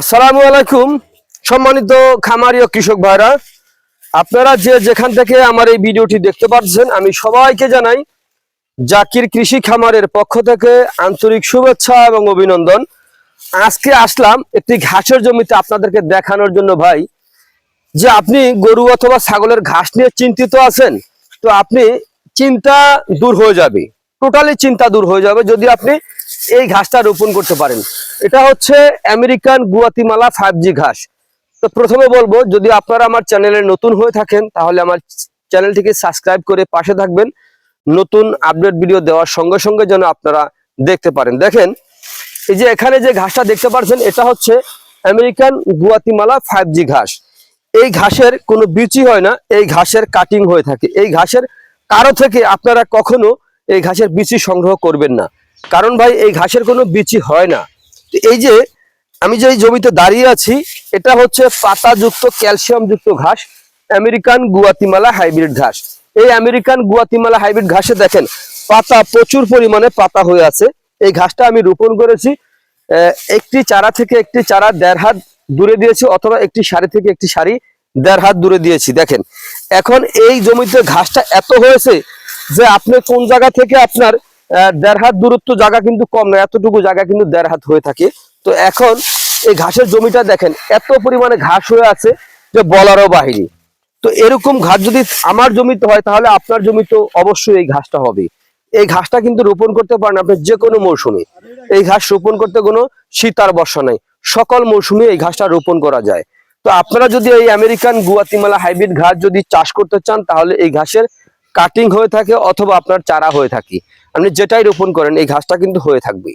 আসসালামু আলাইকুম, সম্মানিত খামারি ও কৃষক ভাইরা। আপনারা যে যেখান থেকে আমার এই ভিডিওটি দেখতে পাচ্ছেন, আমি সবাইকে জানাই জাকির কৃষি খামারের পক্ষ থেকে আন্তরিক শুভেচ্ছা এবং অভিনন্দন। আজকে আসলাম একটি ঘাসের জমিতে আপনাদেরকে দেখানোর জন্য ভাই। যে আপনি গরু অথবা ছাগলের ঘাস নিয়ে চিন্তিত আছেন, তো আপনি চিন্তা দূর হয়ে যাবে। টোটালি চিন্তা দূর হয়ে যাবে যদি আপনি এই ঘাসটা রোপণ করতে পারেন। এটা হচ্ছে আমেরিকান গুয়াতিমালা ফাইভ জি ঘাস। তো প্রথমে বলব, যদি আপনারা আমার চ্যানেলে নতুন হয়ে থাকেন, তাহলে আমার চ্যানেলটিকে সাবস্ক্রাইব করে পাশে থাকবেন। নতুন আপডেট ভিডিও দেওয়ার সঙ্গে সঙ্গে যেন আপনারা দেখতে পারেন। দেখেন, এই যে এখানে যে ঘাসটা দেখতে পাচ্ছেন এটা হচ্ছে আমেরিকান গুয়াতিমালা ফাইভ জি ঘাস। এই ঘাসের কোনো বিচি হয় না, এই ঘাসের কাটিং হয়ে থাকে। এই ঘাসের কারও থেকে আপনারা কখনো এই ঘাসের বিচি সংগ্রহ করবেন না। কারণ ভাই, এই ঘাসের কোনো বিচি হয় না। এই যে, আমি যে জমিতে দাঁড়িয়ে আছি, এটা হচ্ছে পাতাযুক্ত ক্যালসিয়াম যুক্ত ঘাস, আমেরিকান গুয়াতিমালা হাইব্রিড ঘাস। এই আমেরিকান গুয়াতিমালা হাইব্রিড ঘাসে দেখেন, পাতা প্রচুর পরিমাণে পাতা হয়ে আছে। এই ঘাসটা আমি রোপণ করেছি একটি চারা থেকে একটি চারা দেড় হাত দূরে দিয়েছি, অথবা একটি সারি থেকে একটি সারি দেড় হাত দূরে দিয়েছি। দেখেন, এখন এই জমিতে ঘাসটা এত হয়েছে যে আপনি কোন জায়গা থেকে আপনার দেড় হাত দূরত্ব জায়গা কিন্তু কম না, এতটুকু জায়গা কিন্তু দেড় হাত হয়ে থাকে। তো এখন এই ঘাসের জমিটা দেখেন, এত পরিমাণে ঘাস হয়ে আছে যে বলারও বাহিনী। তো এরকম ঘাস যদি আমার জমিতে হয়, তাহলে আপনার জমিতে অবশ্যই এই ঘাসটা হবে। এই ঘাসটা কিন্তু রোপণ করতে পারেন আপনি যে কোনো মৌসুমে। এই ঘাস রোপণ করতে কোনো শীত আর বর্ষা নেই। সকল মৌসুমে এই ঘাসটা রোপণ করা যায়। তো আপনারা যদি এই আমেরিকান গুয়াতিমালা হাইব্রিড ঘাস যদি চাষ করতে চান, তাহলে এই ঘাসের কাটিং হয়ে থাকে অথবা আপনার চারা হয়ে থাকে। আপনি যেটাই রোপণ করেন, এই ঘাসটা কিন্তু হয়ে থাকবে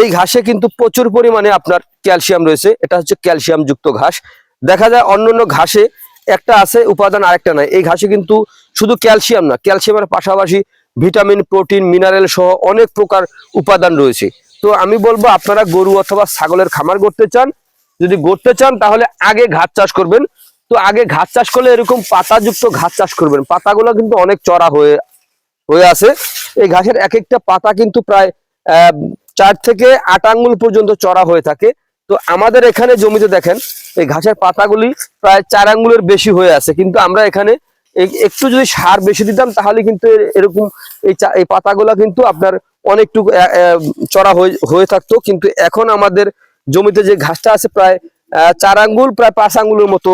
এই ঘাসে কিন্তু প্রচুর পরিমাণে আপনার ক্যালসিয়াম রয়েছে, এটা হচ্ছে ক্যালসিয়াম যুক্ত ঘাস। দেখা যায় অন্যান্য ঘাসে একটা আছে, উপাদান আরেকটা নাই। এই ঘাসে কিন্তু শুধু ক্যালসিয়াম না ক্যালসিয়ামের পাশাপাশি ভিটামিন প্রোটিন মিনারেল সহ অনেক প্রকার উপাদান রয়েছে। তো আমি বলব, আপনারা গরু অথবা ছাগলের খামার করতে চান, যদি করতে চান, তাহলে আগে ঘাস চাষ করবেন। তো আগে ঘাস চাষ করলে এরকম পাতাযুক্ত ঘাস চাষ করবেন। পাতাগুলো কিন্তু অনেক চড়া হয়ে হয়ে আছে এই ঘাসের এক একটা পাতা কিন্তু প্রায় চার থেকে আট আঙ্গুল পর্যন্ত চড়া হয়ে থাকে। তো আমাদের এখানে জমিতে দেখেন, এই ঘাসের পাতাগুলি প্রায় চার আঙ্গুলের বেশি হয়ে আছে কিন্তু আমরা এখানে একটু যদি সার বেশি দিতাম, তাহলে কিন্তু এরকম এই এই পাতাগুলা কিন্তু আপনার অনেকটুকু চড়া হয়ে থাকতো। কিন্তু এখন আমাদের জমিতে যে ঘাসটা আছে, প্রায় চার আঙ্গুল, প্রায় পাঁচ আঙ্গুলের মতো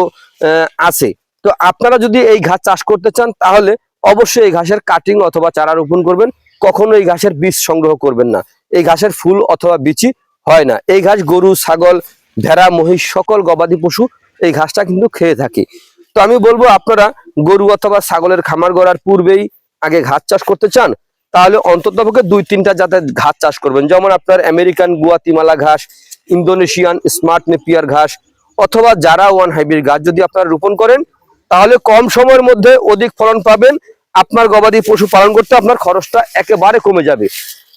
আছে। তো আপনারা যদি এই ঘাস চাষ করতে চান, তাহলে অবশ্যই এই ঘাসের কাটিং অথবা চারা রোপণ করবেন। কখনো এই ঘাসের বীজ সংগ্রহ করবেন না। এই ঘাসের ফুল অথবা বিচি হয় না। এই ঘাস গরু, ছাগল, ভেড়া, মহিষ, সকল গবাদি পশু এই ঘাসটা কিন্তু খেয়ে থাকে। তো আমি বলব, আপনারা গরু অথবা ছাগলের খামার গড়ার পূর্বেই আগে ঘাস চাষ করতে চান। তাহলে অন্ততপক্ষে দুই, তিনটা জাতের ঘাস চাষ করবেন। যেমন আপনার আমেরিকান গুয়াতিমালা ঘাস, ইন্দোনেশিয়ান স্মার্ট নেপিয়ার ঘাস, অথবা যারা ওয়ান হাইব্রিড ঘাস যদি আপনারা রোপণ করেন, তাহলে কম সময়ের মধ্যে অধিক ফলন পাবেন। আপনার গবাদি পশু পালন করতে আপনার খরচটা একেবারে কমে যাবে।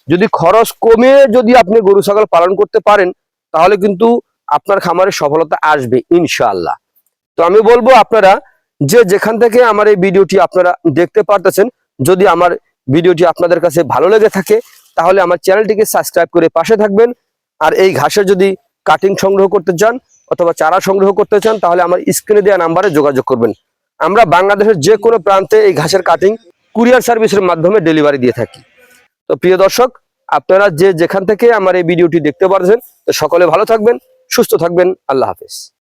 যদি খরচ কমে যদি আপনি গরু, ছাগল পালন করতে পারেন, তাহলে কিন্তু আপনার খামারে সফলতা আসবে, ইনশাআল্লাহ। তো আমি বলব আপনারা যে যেখান থেকে আমার এই ভিডিওটি আপনারা দেখতে পারতেছেন, যদি আমার ভিডিওটি আপনাদের কাছে ভালো লেগে থাকে, তাহলে আমার চ্যানেলটিকে সাবস্ক্রাইব করে পাশে থাকবেন। আর এই ঘাসের যদি কাটিং সংগ্রহ করতে চান অথবা চারা সংগ্রহ করতে চান, তাহলে আমার স্ক্রিনে দেওয়া নাম্বারে যোগাযোগ করবেন। আমরা বাংলাদেশের যে কোনো প্রান্তে এই ঘাসের কাটিং কুরিয়ার সার্ভিসের মাধ্যমে ডেলিভারি দিয়ে থাকি। তো প্রিয় দর্শক, আপনারা যে যেখান থেকে আমার এই ভিডিওটি দেখতে পারছেন, তো সকলে ভালো থাকবেন, সুস্থ থাকবেন, আল্লাহ হাফেজ।